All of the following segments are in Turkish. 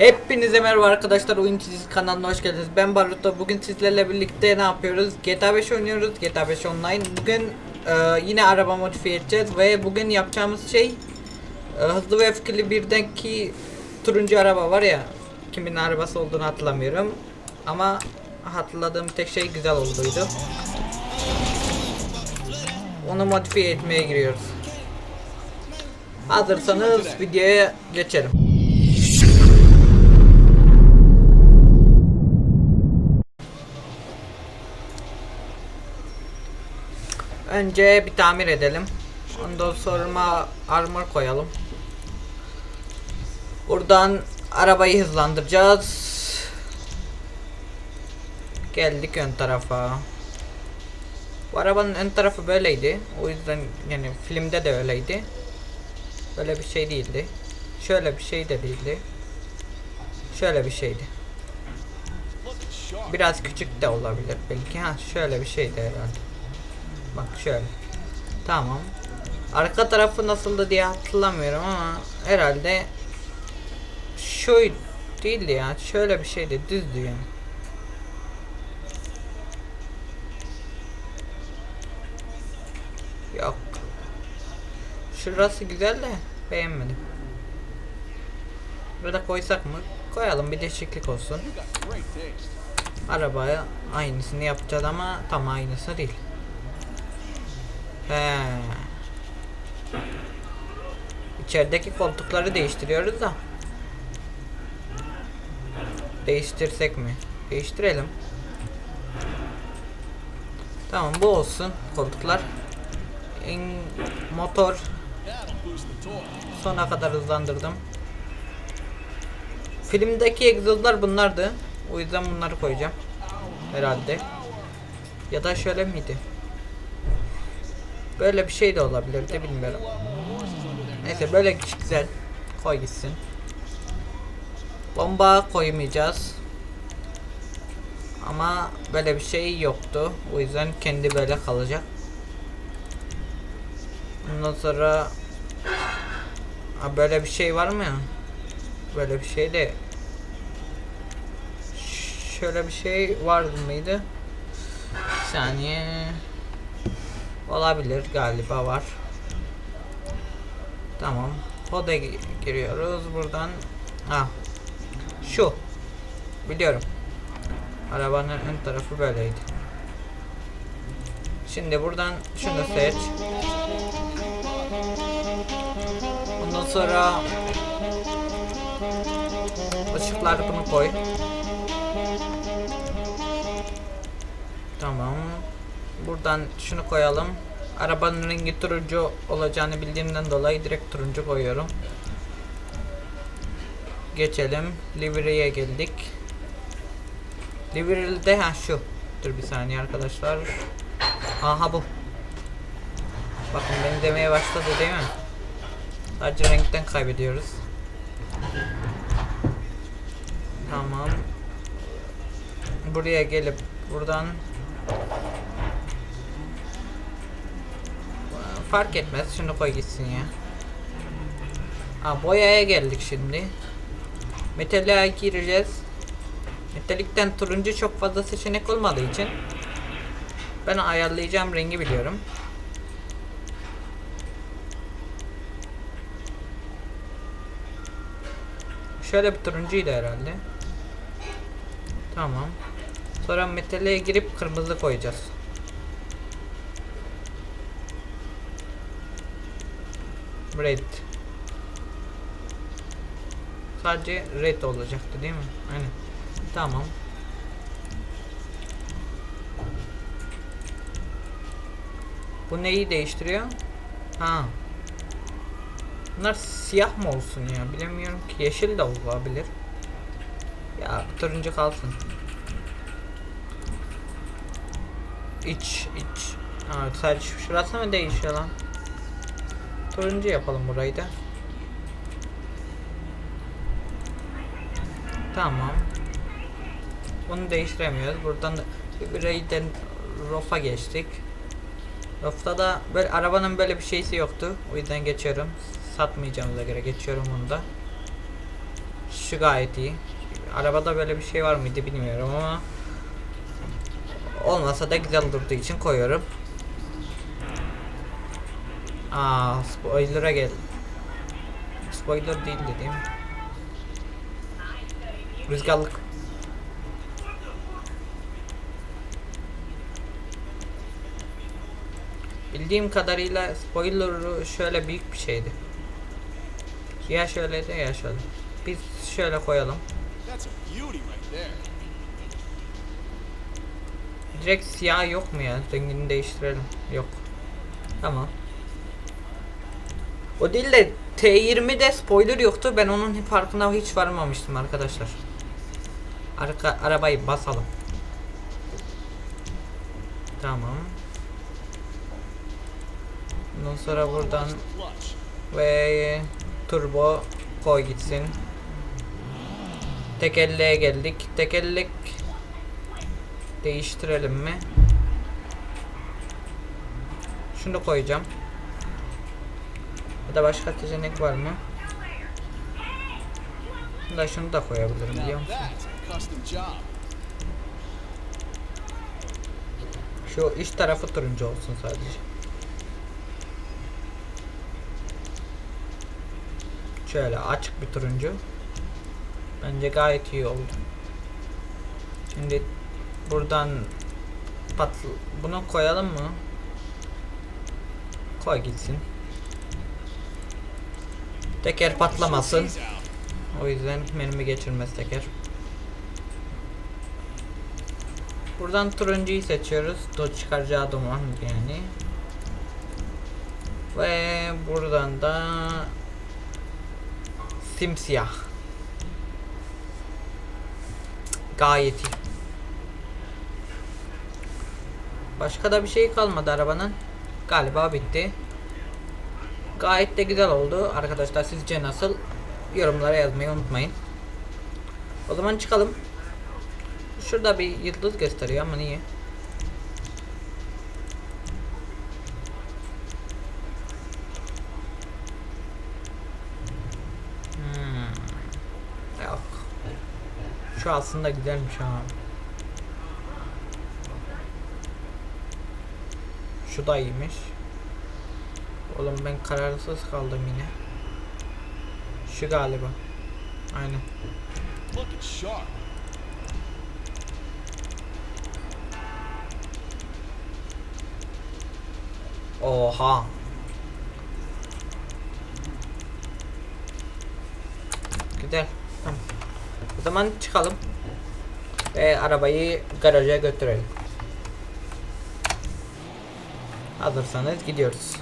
Hepinize merhaba arkadaşlar oyun çizgisi kanalına hoş geldiniz. Ben Baruto. Bugün sizlerle birlikte ne yapıyoruz? GTA 5 oynuyoruz. GTA 5 online. Bugün e, yine araba modifiye edeceğiz ve bugün yapacağımız şey e, hızlı ve öfkeli birdeki turuncu araba var ya. Kimin arabası olduğunu hatırlamıyorum. Ama hatırladığım tek şey güzel olduğuydu. Onu modifiye etmeye giriyoruz. Hazırsanız videoya geçelim. Önce bir tamir edelim. Ondan sonra armor koyalım. Buradan arabayı hızlandıracağız. Geldik ön tarafa. Bu arabanın ön tarafı böyleydi. O yüzden yani filmde de öyleydi. Böyle bir şey değildi. Şöyle bir şey de değildi. Şöyle bir şeydi. Biraz küçük de olabilir belki. Ha şöyle bir şeydi herhalde. Bak şöyle. Tamam. Arka tarafı nasıldı diye hatırlamıyorum ama herhalde şu değildi ya. Şöyle bir şeydi. Düzdü yani. Yok. Şurası güzel de beğenmedim. Burada koysak mı? Koyalım bir değişiklik olsun. Arabaya aynısını yapacağız ama tam aynısı değil. He. İçerideki koltukları değiştiriyoruz da. Değiştirsek mi? Değiştirelim. Tamam bu olsun koltuklar. En motor sona kadar hızlandırdım. Filmdeki egzozlar bunlardı. O yüzden bunları koyacağım. Herhalde. Ya da şöyle miydi? Böyle bir şey de olabilirdi bilmiyorum. Neyse böyle güzel. Koy gitsin. Bomba koymayacağız. Ama böyle bir şey yoktu. O yüzden kendi böyle kalacak. Ondan sonra ha, böyle bir şey var mı ya? Böyle bir şey de şöyle bir şey var mıydı? Bir saniye. Olabilir galiba var. Tamam. Poda gi- giriyoruz buradan. Ha. Şu. Biliyorum. Arabanın ön tarafı böyleydi. Şimdi buradan şunu seç. Ondan sonra ışıkları bunu koy. Tamam. Buradan şunu koyalım. Arabanın rengi turuncu olacağını bildiğimden dolayı direkt turuncu koyuyorum. Geçelim. Livery'e geldik. Livery'de ha şu. Dur bir saniye arkadaşlar. Aha bu. Bakın beni demeye başladı değil mi? Sadece renkten kaybediyoruz. Tamam. Buraya gelip buradan fark etmez. Şunu koy gitsin ya. Ha boyaya geldik şimdi. Metale gireceğiz. Metalikten turuncu çok fazla seçenek olmadığı için ben ayarlayacağım rengi biliyorum. Şöyle bir turuncuydu herhalde. Tamam. Sonra metale girip kırmızı koyacağız. Red. Sadece red olacaktı değil mi? Aynen. Tamam. Bu neyi değiştiriyor? Ha. Bunlar siyah mı olsun ya? Bilemiyorum ki. Yeşil de olabilir. Ya turuncu kalsın. İç, iç. Ha, sadece şurası mı değişiyor lan? Turuncu yapalım burayı da. Tamam. Bunu değiştiremiyoruz. Buradan da Grey'den Rof'a geçtik. Rof'ta da böyle arabanın böyle bir şeysi yoktu. O yüzden geçiyorum. Satmayacağımıza göre geçiyorum bunu da. Şu gayet iyi. Arabada böyle bir şey var mıydı bilmiyorum ama olmasa da güzel durduğu için koyuyorum. Aa spoiler'a gel. Spoiler değil dediğim. Rüzgarlık. Bildiğim kadarıyla spoiler şöyle büyük bir şeydi. Ya şöyle de ya şöyle. Biz şöyle koyalım. Direkt siyah yok mu ya? Rengini değiştirelim. Yok. Tamam. O değil de T20'de spoiler yoktu. Ben onun farkına hiç varmamıştım arkadaşlar. Arka arabayı basalım. Tamam. Ondan sonra buradan ve turbo koy gitsin. Tekerleğe geldik. Tekerlek değiştirelim mi? Şunu koyacağım. Ya da başka seçenek var mı? Da şunu da koyabilirim biliyor musun? Şu iç tarafı turuncu olsun sadece. Şöyle açık bir turuncu. Bence gayet iyi oldu. Şimdi buradan pat bunu koyalım mı? Koy gitsin. Teker patlamasın. O yüzden mermi geçirmez teker. Buradan turuncuyu seçiyoruz. Dodge çıkaracağı duman yani. Ve buradan da simsiyah. Gayet iyi. Başka da bir şey kalmadı arabanın. Galiba bitti. Gayet de güzel oldu. Arkadaşlar sizce nasıl? Yorumlara yazmayı unutmayın. O zaman çıkalım. Şurada bir yıldız gösteriyor ama niye? Hmm. Şu aslında güzelmiş ha. Şu da iyiymiş. Oğlum ben kararsız kaldım yine. Şu galiba. Aynen. Oha. Güzel. Tamam. O zaman çıkalım. Ve arabayı garaja götürelim. Hazırsanız gidiyoruz.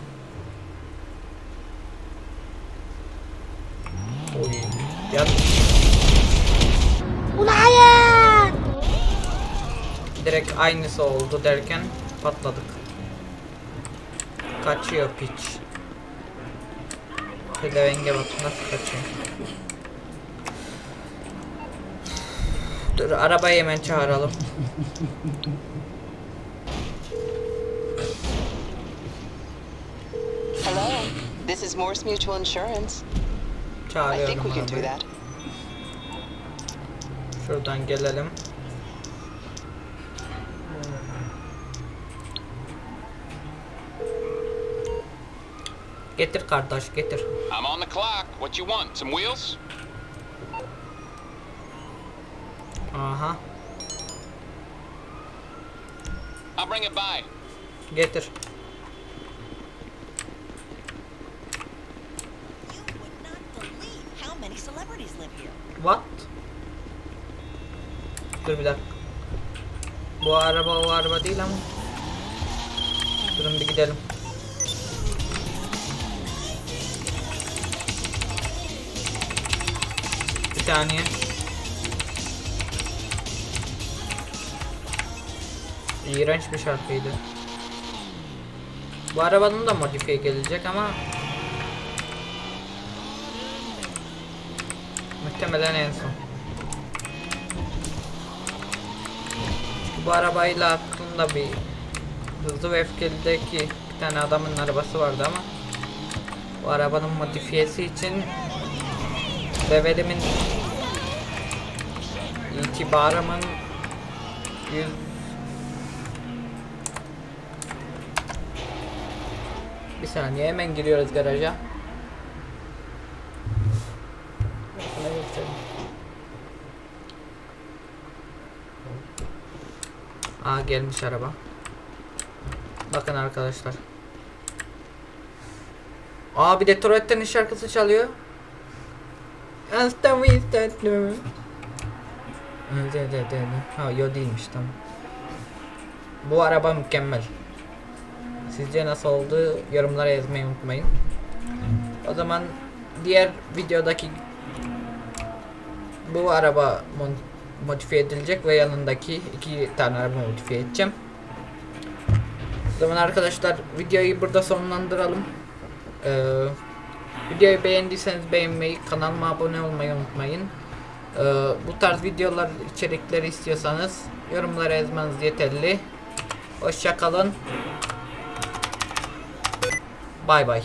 Ya. Direkt aynısı oldu derken patladık. Kaçıyor piç. Pedevenge bak nasıl kaçıyor. Dur arabayı hemen çağıralım. Hello, this is Morse Mutual Insurance. I Çağırıyorum think we can do arabayı. that. Şuradan gelelim. Getir kardeş getir. I'm on the clock. What you want? Some wheels? Aha I'll bring it by. getir. What? Dur bir dakika. Bu araba o araba değil ama. Durun bir gidelim. Bir saniye. İğrenç bir şarkıydı. Bu arabanın da modifiye gelecek ama muhtemelen en son. Bu arabayla aklımda bir Hızlı ve Öfkeli'deki bir tane adamın arabası vardı ama bu arabanın modifiyesi için levelimin itibarımın yüz Bir saniye hemen giriyoruz garaja. Göstereyim. Aa gelmiş araba. Bakın arkadaşlar. Aa bir de Toretto'nun şarkısı çalıyor. Hasta istedim? Ha yo değilmiş tamam. Bu araba mükemmel. Sizce nasıl oldu? Yorumlara yazmayı unutmayın. O zaman diğer videodaki bu araba modifiye edilecek ve yanındaki iki tane araba modifiye edeceğim. O zaman arkadaşlar videoyu burada sonlandıralım. Ee, videoyu beğendiyseniz beğenmeyi, kanalıma abone olmayı unutmayın. Ee, bu tarz videolar içerikleri istiyorsanız yorumlara yazmanız yeterli. Hoşça kalın. Bay bay.